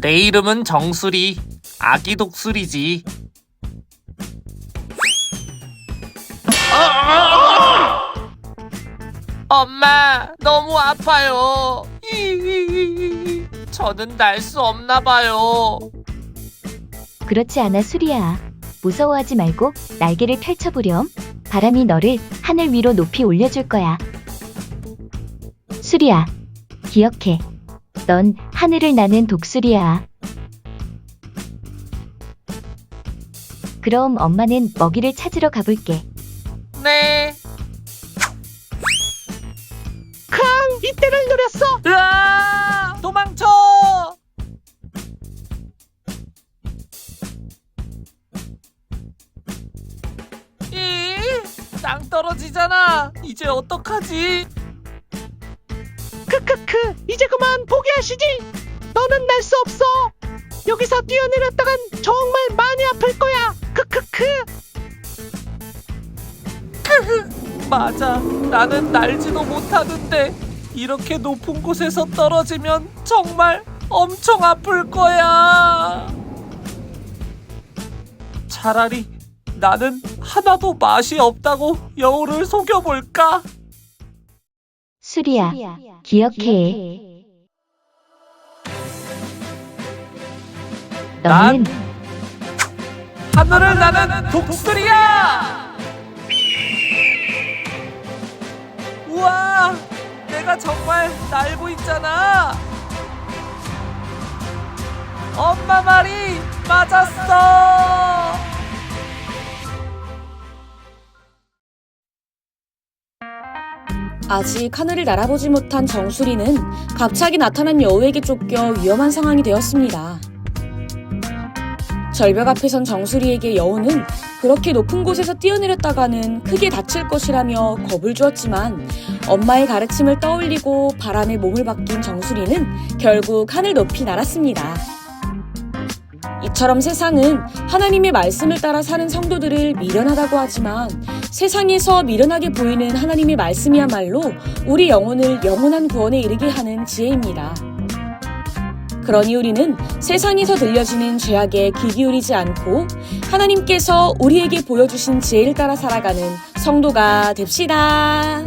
내 이름은 정수리. 아기 독수리지. 엄마, 너무 아파요. 저는 날 수 없나 봐요. 그렇지 않아 수리야. 무서워하지 말고 날개를 펼쳐보렴. 바람이 너를 하늘 위로 높이 올려줄 거야. 수리야, 기억해. 넌 하늘을 나는 독수리야. 그럼 엄마는 먹이를 찾으러 가볼게. 네. 캉! 이때를 노렸어! 으아! 도망쳐! 이, 땅 떨어지잖아. 이제 어떡하지? 크크크! 이제 그만 포기하시지! 너는 날 수 없어! 여기서 뛰어내렸다간 정말 많이 아플 거야! 크크크! 맞아. 나는 날지도 못하는데 이렇게 높은 곳에서 떨어지면 정말 엄청 아플 거야. 차라리 나는 하나도 맛이 없다고 여우를 속여볼까? 수리야, 기억해. 너는 하늘을 나는 독수리야! 우와! 내가 정말 날고 있잖아! 엄마 말이 맞았어! 아직 하늘을 날아보지 못한 정수리는 갑자기 나타난 여우에게 쫓겨 위험한 상황이 되었습니다. 절벽 앞에 선 정수리에게 여우는 그렇게 높은 곳에서 뛰어내렸다가는 크게 다칠 것이라며 겁을 주었지만 엄마의 가르침을 떠올리고 바람에 몸을 맡긴 정수리는 결국 하늘 높이 날았습니다. 이처럼 세상은 하나님의 말씀을 따라 사는 성도들을 미련하다고 하지만 세상에서 미련하게 보이는 하나님의 말씀이야말로 우리 영혼을 영원한 구원에 이르게 하는 지혜입니다. 그러니 우리는 세상에서 들려지는 죄악에 귀 기울이지 않고 하나님께서 우리에게 보여주신 지혜를 따라 살아가는 성도가 됩시다.